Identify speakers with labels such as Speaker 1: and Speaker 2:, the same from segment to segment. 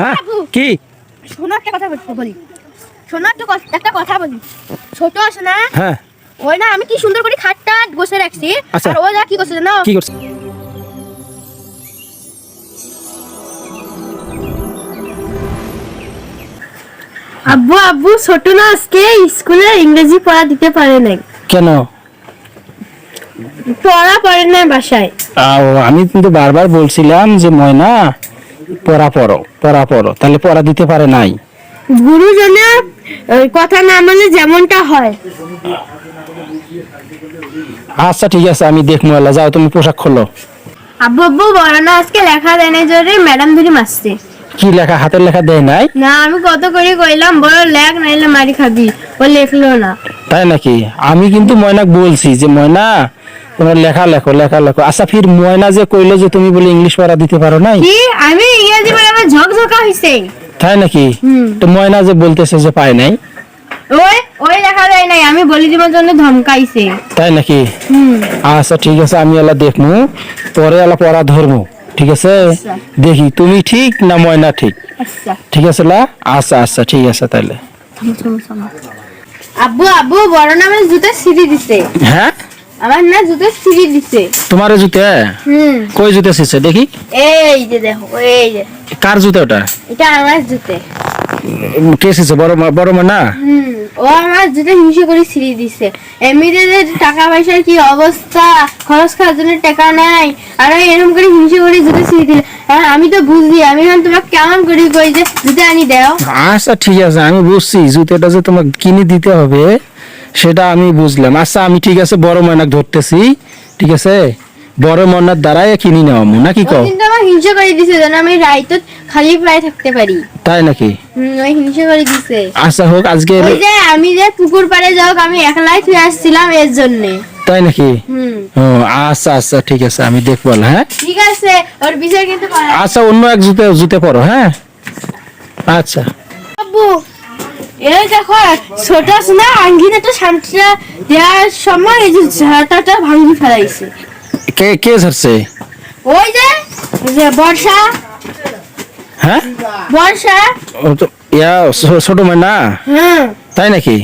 Speaker 1: হ্যাঁ? কি?
Speaker 2: শোনো একটা কথা বলি শোনো একটা একটা কথা বলি। ছোট আছে না
Speaker 1: হ্যাঁ।
Speaker 2: ওই না আমি কি সুন্দর করে খাটটা বসে রাখছি।
Speaker 1: আচ্ছা।
Speaker 2: আর ও যা কি করছে জানো?
Speaker 1: কি করছে?
Speaker 2: আব্বু আব্বু ছোট না আজকে স্কুলে ইংরেজি পড়া দিতে পারে নাই।
Speaker 1: কেন?
Speaker 2: পড়া পড়ে নাই বাসায়।
Speaker 1: আমি কিন্তু বারবার বলছিলাম যে ময়না পড়া পড়ো পড়া পড়ো তাহলে পড়া দিতে পারে নাই।
Speaker 2: গুরুজনের কথা না মানে যেমনটা হয়।
Speaker 1: আচ্ছা ঠিক আছে আমি দেখব আল্লাহ যাও তুমি পোশাক খোলো।
Speaker 2: আব্বু আব্বু বড় না আজকে লেখা দেয় না জোরে ম্যাডাম ধরে মারছে।
Speaker 1: কি লেখা? হাতের লেখা দেয় নাই?
Speaker 2: না আমি কত করে কইলাম বড় লেখ নাইলে মারি খাবি। ও লেখলো না।
Speaker 1: তাই নাকি? আমি কিন্তু ময়নাক বলছি যে ময়না তোমার লেখা লেখো লেখা লেখো। আচ্ছা ফির ময়না যে কইলো যে তুমি বলে ইংলিশ পড়া দিতে পারো নাই?
Speaker 2: কি? আমি ইংরেজি পড়ে আমার ঝকঝকা হইছে।
Speaker 1: তাই নাকি? তো ময়না যে বলতেছে যে পায় নাই?
Speaker 2: ওই ওই লেখা দেয় নাই আমি বলি দিবার জন্য ধমকাইছে।
Speaker 1: তাই নাকি?
Speaker 2: হুম।
Speaker 1: আচ্ছা ঠিক আছে আমি এলা দেখমু পরে এলা পড়া ধরমু। ঠিক আছে?
Speaker 2: আচ্ছা।
Speaker 1: দেখি তুমি ঠিক না ময়না ঠিক?
Speaker 2: আচ্ছা।
Speaker 1: ঠিক আছে লা? আচ্ছা আচ্ছা ঠিক আছে তাহলে
Speaker 2: আব্বু আব্বু বড় না আমার জুতো ছিঁড়ি দিছে।
Speaker 1: হ্যাঁ?
Speaker 2: আমার না জুতো ছিঁড়ি দিছে।
Speaker 1: তোমার জুতে?
Speaker 2: হুম।
Speaker 1: কই জুতে শিখছে দেখি।
Speaker 2: এই যে দেখো এই যে।
Speaker 1: কার জুতে ওটা?
Speaker 2: এটা আমার জুতে।
Speaker 1: কে শিখছে বড় বড় মা না?
Speaker 2: হুম। ও আমার হিংসে দিছে। টাকা পয়সার কি অবস্থা? খরচ নাই। আর হিংসে দিলে। আর আমি তো বুঝলি, আমি তোমাকে কেমন করে যে জুতো আনি দাও।
Speaker 1: আচ্ছা ঠিক আছে, আমি বুঝছি, জুতোটা যে তোমাকে কিনে দিতে হবে, সেটা আমি বুঝলাম। আচ্ছা আমি ঠিক আছে, বড় ময়নাক ধরতেছি, ঠিক আছে? বড় ময়নার দ্বারাই কিনে নেওয়া নাকি কও?
Speaker 2: কিন্তু আমার হিংসে করে দিছে যেন আমি রাইত খালি প্রায় থাকতে পারি।
Speaker 1: তাই নাকি?
Speaker 2: ওই হিংসে করে দিছে।
Speaker 1: আচ্ছা হোক আজকে
Speaker 2: ওই যে আমি যে পুকুর পাড়ে যাও আমি একলাই ফিরে আসছিলাম এর জন্য।
Speaker 1: তাই নাকি?
Speaker 2: হুম।
Speaker 1: ও আচ্ছা আচ্ছা ঠিক আছে আমি দেখব হ্যাঁ?
Speaker 2: ঠিক আছে ওর বিষয় কিন্তু
Speaker 1: আচ্ছা অন্য এক জুতে জুতে পড়ো হ্যাঁ? আচ্ছা।
Speaker 2: আব্বু এই দেখো ছোট আছে না আঙ্গিনাটা শান্তিটা দেওয়ার সময় এই যে ঝাঁটাটা ভাঙি ফেলাইছে।
Speaker 1: কে কে ধরছে?
Speaker 2: ওই যে যে বর্ষা।
Speaker 1: হ্যাঁ?
Speaker 2: বর্ষা।
Speaker 1: ও তো ইয়া ছোট ময়না
Speaker 2: হ্যাঁ।
Speaker 1: তাই নাকি?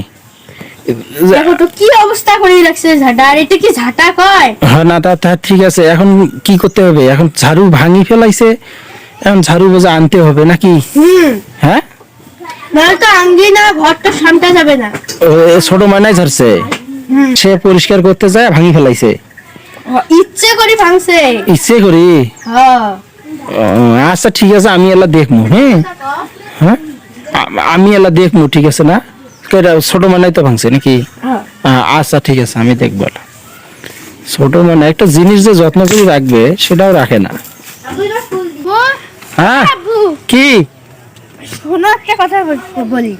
Speaker 2: দেখো তো কি অবস্থা করে রাখছে ঝাঁটা আর এটা কি ঝাঁটা কয়?
Speaker 1: হ্যাঁ না তা তা ঠিক আছে এখন কি করতে হবে? এখন ঝাড়ু ভাঙি ফেলাইছে এখন ঝাড়ু বোঝা আনতে হবে নাকি? হ্যাঁ?
Speaker 2: নাহলে তো আঙ্গিনা ঘরটা সামটা যাবে না।
Speaker 1: ছোট মানাই ঝাড়ছে? সে পরিষ্কার করতে যায় ভাঙি ফেলাইছে?
Speaker 2: ইচ্ছে করে ভাঙছে।
Speaker 1: ইচ্ছে করি?
Speaker 2: হ্যাঁ
Speaker 1: আচ্ছা ঠিক আছে আমি এলা দেখব হ্যাঁ? হ্যাঁ? আমি এলা দেখব ঠিক আছে না? ছোট মানাই তো ভাঙছে নাকি?
Speaker 2: হ্যাঁ
Speaker 1: আচ্ছা ঠিক আছে আমি দেখব ছোট মানে একটা জিনিস যে যত্ন করে রাখবে সেটাও রাখে না। হ্যাঁ? কি?
Speaker 2: শোনো একটা কথা বল- বলি।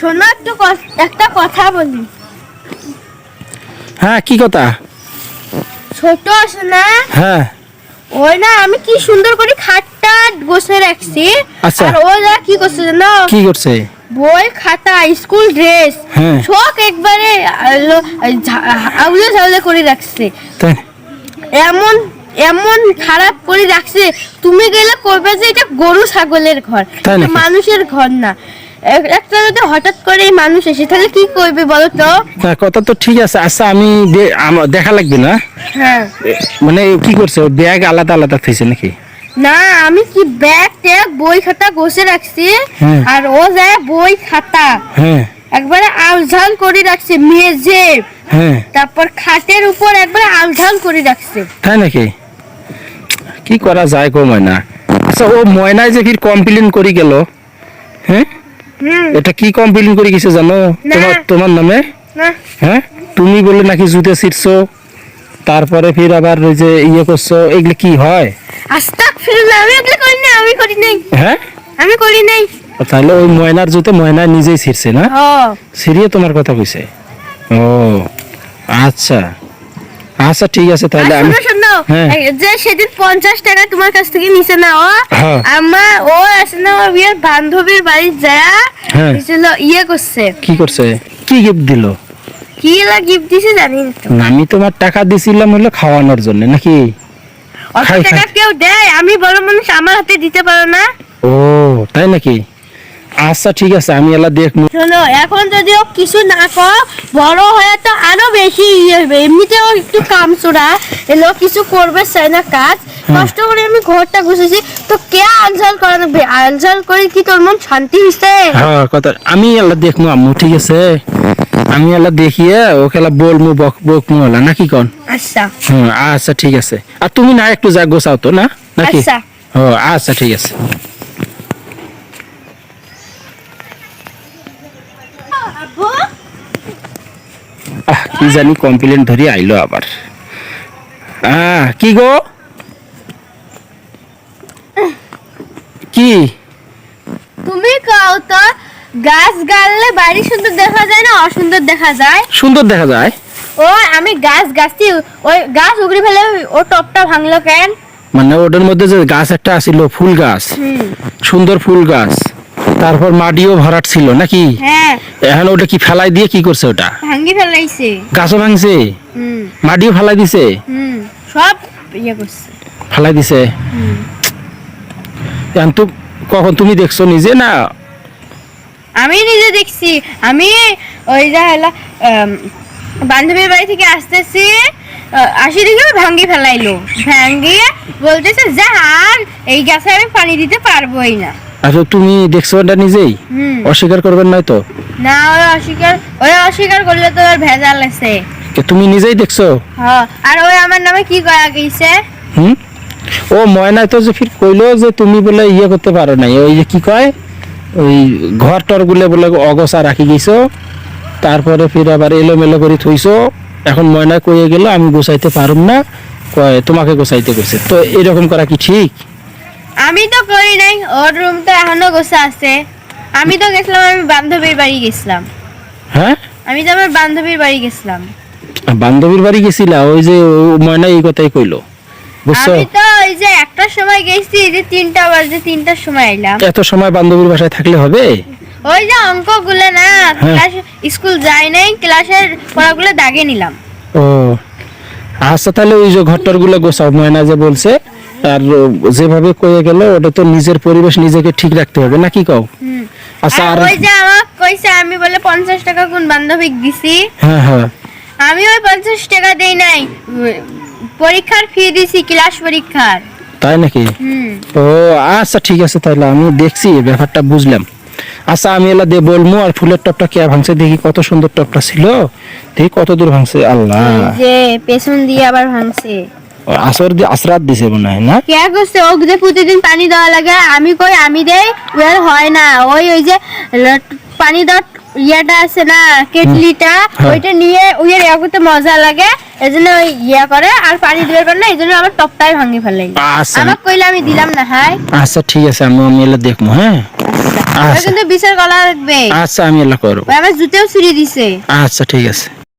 Speaker 2: শোনো একটু একটা কথা বলি।
Speaker 1: হ্যাঁ কি কথা?
Speaker 2: ছোট আছে না?
Speaker 1: হ্যাঁ।
Speaker 2: ওই না আমি কি সুন্দর করে খাটটা গোছে রাখছি।
Speaker 1: আচ্ছা।
Speaker 2: আর ও যা কি করছে জানো?
Speaker 1: কি করছে?
Speaker 2: বই খাতা স্কুল ড্রেস
Speaker 1: হ্যাঁ।
Speaker 2: সব একবারে আউলে ঝাউলে করে রাখছে। এমন এমন খারাপ করে রাখছে। তুমি গেলে করবে যে এটা গরু ছাগলের ঘর? মানুষের ঘর না। একটা যদি হঠাৎ করে মানুষ এসে তাহলে কি করবে বলো তো?
Speaker 1: কথা তো ঠিক আছে। আচ্ছা আমি দেখা লাগবে না?
Speaker 2: হ্যাঁ।
Speaker 1: মানে কি করছে? ব্যাগ আলাদা আলাদা থইছে নাকি?
Speaker 2: না আমি কি ব্যাগ ট্যাগ বই খাতা গোছে রাখছি
Speaker 1: হুম।
Speaker 2: আর ও যায় বই খাতা।
Speaker 1: হ্যাঁ।
Speaker 2: একবারে আলঝাল করে রাখছে মেঝে
Speaker 1: হ্যাঁ।
Speaker 2: তারপর খাটের উপর একবারে আলঝাল করে রাখছে।
Speaker 1: তাই নাকি? কি করা যায় গো ময়না? আচ্ছা ও ময়নায় যে কমপ্লেন করি গেল? হ্যাঁ? এটা কি কমপ্লেন করে গেছে জানো?
Speaker 2: না।
Speaker 1: তোমার তোমার নামে? হ্যাঁ? তুমি বলে নাকি জুতে ছিটছো তারপরে ফির আবার ওই যে ইয়ে করছ এগুলো কি হয়?
Speaker 2: আস্তাক ফিরুল্লাহ আমি এগুলো করি নাই আমি করি নাই।
Speaker 1: হ্যাঁ?
Speaker 2: আমি করি নাই।
Speaker 1: তাহলে ওই ময়নার জুতে ময়না নিজেই ছিড়ছে না? সিরিয়ে তোমার কথা কইছে। ও আচ্ছা। আচ্ছা ঠিক আছে তাহলে আমি
Speaker 2: শোনো শোনো।
Speaker 1: হ্যাঁ।
Speaker 2: যে সেদিন পঞ্চাশ টাকা তোমার কাছ থেকে নিছে না ও?
Speaker 1: হ্যাঁ।
Speaker 2: আমার ও আছে না ওর বিয়ের বান্ধবীর বাড়ি যায়
Speaker 1: হ্যাঁ।
Speaker 2: ছিল ইয়ে করছে।
Speaker 1: কি করছে? কি গিফট দিল?
Speaker 2: কি লা গিফট দিছে জানি না
Speaker 1: আমি তোমার টাকা দিছিলাম হলো খাওয়ানোর জন্য নাকি?
Speaker 2: অত টাকা কেউ দেয় আমি বড় মানুষ আমার হাতে দিতে পারো না।
Speaker 1: ও তাই নাকি? আচ্ছা ঠিক আছে আমি এলা দেখব
Speaker 2: শোনো এখন যদি কিছু না কর বড় হয়ে তো আরও বেশি ইয়ে হবে। এমনিতেও একটু কাম চোরা এলো কিছু করবে চাই না কাজ। কষ্ট করে আমি ঘরটা গুছেছি তো কে আলঝাল করে না আলঝাল করে কি তোর মন শান্তি হইছে?
Speaker 1: হ্যাঁ কথা আমি এলা দেখব আম্মু ঠিক আছে? আমি এলা দেখিয়ে ও খেলা বলমু বক বকমু এলা নাকি কন?
Speaker 2: আচ্ছা।
Speaker 1: হুম আচ্ছা ঠিক আছে। আর তুমি না একটু যা গোছাও তো না? নাকি?
Speaker 2: আচ্ছা।
Speaker 1: ও আচ্ছা ঠিক আছে
Speaker 2: আব্বু
Speaker 1: আহ কি জানি কমপ্লেন ধরি আইলো আবার। কি গো? কি?
Speaker 2: তুমি কাও তো গাছ গাড়লে বাড়ি সুন্দর দেখা যায় না অসুন্দর দেখা যায়?
Speaker 1: সুন্দর দেখা যায়?
Speaker 2: ও আমি গাছ গাছটি ওই গাছ উগড়ে ফেলে ও টপটা ভাঙলো কেন?
Speaker 1: মানে ওটার মধ্যে যে গাছ একটা আছিল ফুল গাছ। সুন্দর ফুল গাছ। তারপর মাটিও ভরাট ছিল নাকি?
Speaker 2: হ্যাঁ।
Speaker 1: এখন ওটা কি ফেলাই দিয়ে কি করছে ওটা?
Speaker 2: ভাঙ্গি ফেলাইছে।
Speaker 1: গাছও ভাঙছে? মাটিও ফেলাই দিছে?
Speaker 2: সব ইয়ে করছে।
Speaker 1: ফেলাই দিছে? এখন তো কখন তুমি দেখছ নিজে না?
Speaker 2: আমি নিজে দেখছি। আমি ওই যা হলো বান্ধবীর বাড়ি থেকে আসতেছি আসি দেখি ভাঙ্গি ফেলাইলো। ভাঙ্গিয়ে বলতেছে যা আর এই গাছে আমি পানি দিতে পারবোই না।
Speaker 1: আচ্ছা তুমি দেখছ ওটা নিজেই? অস্বীকার করবেন নয় তো?
Speaker 2: না ওই অস্বীকার ওই অস্বীকার করলে তো ওর ভেজাল আছে।
Speaker 1: কে তুমি নিজেই দেখছ?
Speaker 2: হ্যাঁ আর ওই আমার নামে কি করা গেছে?
Speaker 1: হুম? ও ময়নায় তো যে ফির কইলো যে তুমি বলে ইয়ে করতে পারো নাই। ওই যে কি কয়? ওই ঘর টর গুলে বলে অগসা রাখি গেছো। তারপরে ফির আবার এলোমেলো করে থইছো। এখন ময়না কয়ে গেল আমি গোছাইতে পারুম না। কয় তোমাকে গোছাইতে কইছে। তো এরকম করা কি ঠিক?
Speaker 2: আমি তো করি নাই ওর রুম তো এখনও গোছা আছে। আমি তো গেছিলাম আমি বান্ধবীর বাড়ি গেছিলাম।
Speaker 1: হ্যাঁ?
Speaker 2: আমি তো আমার বান্ধবীর বাড়ি গেছিলাম।
Speaker 1: বান্ধবীর বাড়ি গেছিলা ওই যে ময়না এই কথাই কইলো। বুঝছ?
Speaker 2: আমি তো ওই যে একটার সময় গেছি যে তিনটা বাজে তিনটার সময় এলাম।
Speaker 1: এত সময় বান্ধবীর বাসায় থাকলে হবে?
Speaker 2: ওই যে অঙ্কগুলো না ক্লাস স্কুল যাই নাই ক্লাসের পড়াগুলো দাগে নিলাম।
Speaker 1: ও আচ্ছা তাহলে ওই যে ঘরটারগুলো গোছাও ময়না যে বলছে। আর যেভাবে কয়ে গেল ওটা তো নিজের পরিবেশ নিজেকে ঠিক রাখতে হবে নাকি কও? আচ্ছা
Speaker 2: আর ওই যে আমাকে কইছে আমি বলে পঞ্চাশ টাকা কোন বান্ধবী দিছি।
Speaker 1: হ্যাঁ হ্যাঁ।
Speaker 2: আমি ওই পঞ্চাশ টাকা দেই নাই পরীক্ষার ফি দিছি ক্লাস পরীক্ষার।
Speaker 1: তাই নাকি? ও আচ্ছা ঠিক আছে তাহলে আমি দেখছি ব্যাপারটা বুঝলাম। আচ্ছা আমি এলা দে বলমু আর ফুলের টপটা কে ভাঙছে দেখি কত সুন্দর টপটা ছিল। দেখি কত দূর ভাঙছে আল্লাহ।
Speaker 2: যে পেছন দিয়ে আবার ভাঙছে।
Speaker 1: আসর দিয়ে আসরাত দিছে মনে হয় না?
Speaker 2: কে করছে ওক যে প্রতিদিন পানি দেওয়া লাগে আমি কই আমি দেই ওর হয় না। ওই ওই যে পানি দেওয়ার ইয়েটা আছে না কেটলিটা। ওইটা নিয়ে ওইয়ের ইয়া করতে মজা লাগে এজন্য ওই ইয়া করে আর পানি দিবে পারে না এই জন্য আমার টপটাই ভাঙি ফেলে।
Speaker 1: আচ্ছা।
Speaker 2: আমাকে কইলে আমি দিলাম না হাই।
Speaker 1: আচ্ছা ঠিক আছে আমি আমি এলা দেখব হ্যাঁ? আচ্ছা।
Speaker 2: কিন্তু বিচার করা লাগবে।
Speaker 1: আচ্ছা আমি এলা করব।
Speaker 2: আমার জুতেও ছুরি দিছে।
Speaker 1: আচ্ছা ঠিক আছে।